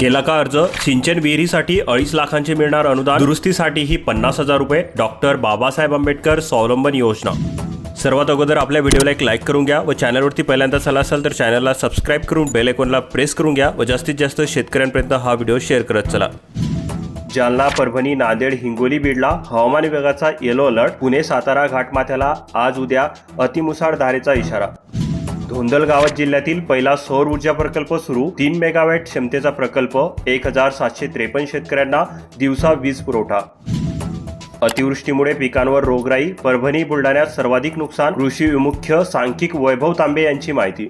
केला का अर्ज सिंचन विहिरीसाठी अडीच लाखांचे मिळणार अनुदान. दुरुस्तीसाठीही पन्नास हजार रुपये. डॉक्टर बाबासाहेब आंबेडकर स्वावलंबन योजना. सर्वात अगोदर आपल्या व्हिडिओला एक लाईक करून घ्या व चॅनलवरती पहिल्यांदा चला असाल तर चॅनलला सबस्क्राईब करून बेल आयकॉनला प्रेस करून घ्या व जास्तीत जास्त शेतकऱ्यांपर्यंत हा व्हिडिओ शेअर करत चला. जालना परभणी नांदेड हिंगोली बीडला हवामान विभागाचा येलो अलर्ट. पुणे सातारा घाटमाथ्याला आज उद्या अतिमुसाळ धारेचा इशारा. धोंदल गावात जिल्ह्यातील पहिला सौर ऊर्जा प्रकल्प सुरू. तीन मेगावॅट क्षमतेचा प्रकल्प एक हजार सातशे त्रेपन्न शेतकऱ्यांना दिवसा वीज पुरवठा. अतिवृष्टीमुळे पिकांवर रोगराई परभणी बुलढाण्यात सर्वाधिक नुकसान कृषी विमुख्य सांख्यिक वैभव तांबे यांची माहिती.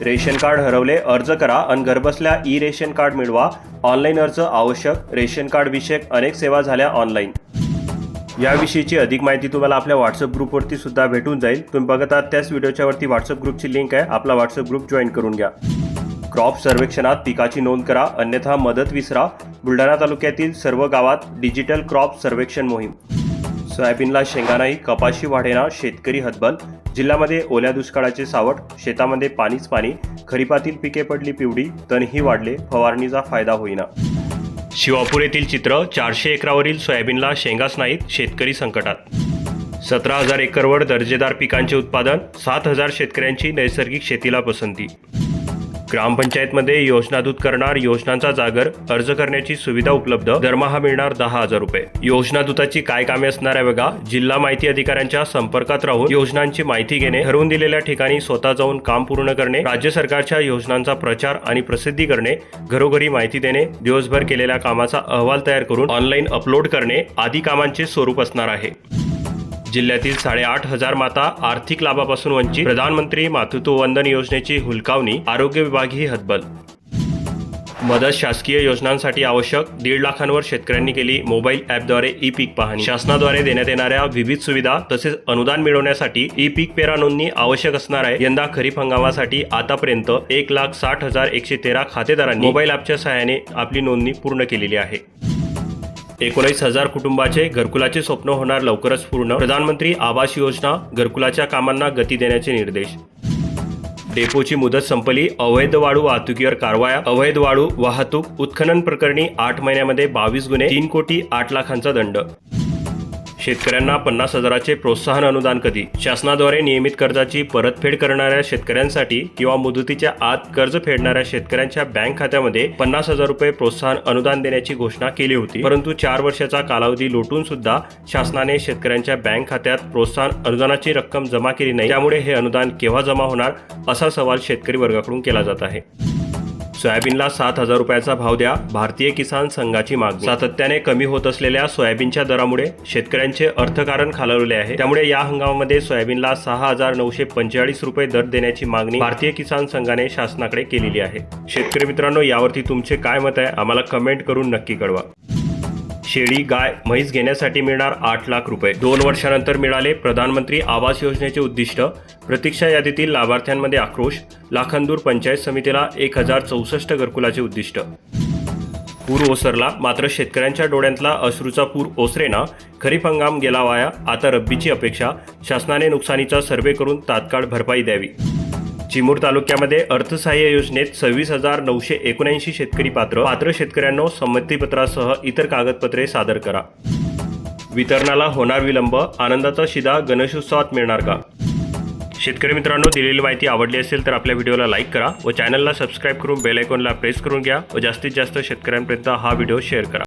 रेशन कार्ड हरवले अर्ज करा आणि घरबसल्या ई रेशन कार्ड मिळवा. ऑनलाईन अर्ज आवश्यक रेशन कार्ड विषयक अनेक सेवा झाल्या ऑनलाईन. याविषयीची अधिक माहिती तुम्हाला आपल्या व्हॉट्सअप ग्रुपवरती सुद्धा भेटून जाईल. तुम्ही बघत आहात त्याच व्हिडिओच्या वरती व्हॉट्सअप ग्रुपची लिंक आहे. आपला व्हॉट्सअप ग्रुप जॉईन करून घ्या. क्रॉप सर्वेक्षणात पिकाची नोंद करा. अन्यथा मदत विसरा. बुलढाणा तालुक्यातील सर्व गावात डिजिटल क्रॉप सर्वेक्षण मोहीम. सोयाबीनला शेंगा नाही कपाशी वाढेना शेतकरी हतबल. जिल्ह्यामध्ये ओल्या दुष्काळाचे सावट शेतामध्ये पाणीच पाणी. खरीपातील पिके पडली पिवडी तणही वाढले फवारणीचा फायदा होईना. शिवापूर येथील चित्र चारशे एकरावरील सोयाबीनला शेंगाच नाहीत शेतकरी संकटात. सतरा हजार एकरवर दर्जेदार पिकांचे उत्पादन सात हजार शेतकऱ्यांची नैसर्गिक शेतीला पसंती. ग्रामपंचायतमध्ये योजना दूत करणार योजनांचा जागर अर्ज करण्याची सुविधा उपलब्ध दरमहा मिळणार दहा हजार रुपये. योजना दूताची काय कामे असणार आहे बघा. जिल्हा माहिती अधिकाऱ्यांच्या संपर्कात राहून योजनांची माहिती घेणे ठरवून दिलेल्या ठिकाणी स्वतः जाऊन काम पूर्ण करणे राज्य सरकारच्या योजनांचा प्रचार आणि प्रसिद्धी करणे घरोघरी माहिती देणे दिवसभर केलेल्या कामाचा अहवाल तयार करून ऑनलाईन अपलोड करणे आदी कामांचे स्वरूप असणार आहे. जिल्ह्यातील साडेआठ हजार माता आर्थिक लाभापासून वंचित. प्रधानमंत्री मातृत्व वंदन योजनेची हुलकावणी आरोग्य विभागही हतबल. मदत शासकीय योजनांसाठी आवश्यक दीड लाखांवर शेतकऱ्यांनी केली मोबाईल ॲपद्वारे ई पीक पाहणी. शासनाद्वारे देण्यात येणाऱ्या विविध सुविधा तसेच अनुदान मिळवण्यासाठी ई पीक पेरा नोंदणी आवश्यक असणार आहे. यंदा खरीप हंगामासाठी आतापर्यंत एक लाख साठ हजार एकशे तेरा खातेदारांनी मोबाईल ॲपच्या सहाय्याने आपली नोंदणी पूर्ण केलेली आहे. एकोणीस हजार कुटुंबाचे घरकुलाचे स्वप्न होणार लवकरच पूर्ण. प्रधानमंत्री आवास योजना घरकुलाच्या कामांना गती देण्याचे निर्देश. डेपोची मुदत संपली अवैध वाळू वाहतुकीवर कारवाया अवैध वाळू वाहतूक उत्खनन प्रकरणी आठ महिन्यामध्ये बावीस गुन्हे तीन कोटी आठ लाखांचा दंड. शेतकऱ्यांना पन्नास हजाराचे प्रोत्साहन अनुदान कधी? शासनाद्वारे नियमित कर्जाची परतफेड करणाऱ्या शेतकऱ्यांसाठी किंवा मुदतीच्या आत कर्ज फेडणाऱ्या शेतकऱ्यांच्या बँक खात्यामध्ये पन्नास हजार रुपये प्रोत्साहन अनुदान देण्याची घोषणा केली होती. परंतु चार वर्षाचा कालावधी लोटून सुद्धा शासनाने शेतकऱ्यांच्या बँक खात्यात प्रोत्साहन अनुदानाची रक्कम जमा केली नाही. त्यामुळे हे अनुदान केव्हा जमा होणार? असा सवाल शेतकरी वर्गाकडून केला जात आहे. सोयाबीनला सात हजार रुपयाचा भाव द्या भारतीय किसान संघाची मागणी. सातत्याने कमी होत असलेल्या सोयाबीनच्या दरामुळे शेतकऱ्यांचे अर्थकारण खालवले आहे. त्यामुळे या हंगामामध्ये सोयाबीनला सहा हजार नऊशे पंचेचाळीस रुपये दर देण्याची मागणी भारतीय किसान संघाने शासनाकडे केलेली आहे. शेतकरी मित्रांनो यावरती तुमचे काय मत आहे? आम्हाला कमेंट करून नक्की कळवा. शेळी गाय म्हैस घेण्यासाठी मिळणार आठ लाख रुपये. दोन वर्षानंतर मिळाले प्रधानमंत्री आवास योजनेचे उद्दिष्ट. प्रतीक्षा यादीतील लाभार्थ्यांमध्ये आक्रोश. लाखांदूर पंचायत समितीला एक हजार चौसष्ट घरकुलाचे उद्दिष्ट. पूर ओसरला मात्र शेतकऱ्यांच्या डोळ्यांतला अश्रूचा पूर ओसरेना खरीप हंगाम गेला वाया. आता रब्बीची अपेक्षा. शासनाने नुकसानीचा सर्वे करून तात्काळ भरपाई द्यावी. चिमूर तालुक्यामध्ये अर्थसहाय्य योजनेत सव्वीस हजार नऊशे एकोणऐंशी शेतकरी पात्र. पात्र शेतकऱ्यांनो संमतीपत्रासह इतर कागदपत्रे सादर करा. वितरणाला होणार विलंब आनंदाचा शिदा गणेशोत्सवात मिळणार का? शेतकरी मित्रांनो दिलेली माहिती आवडली असेल तर आपल्या व्हिडिओला लाईक करा व चॅनलला सबस्क्राईब करून बेल आयकॉनला प्रेस करून घ्या व जास्तीत जास्त शेतकऱ्यांपर्यंत हा व्हिडिओ शेअर करा.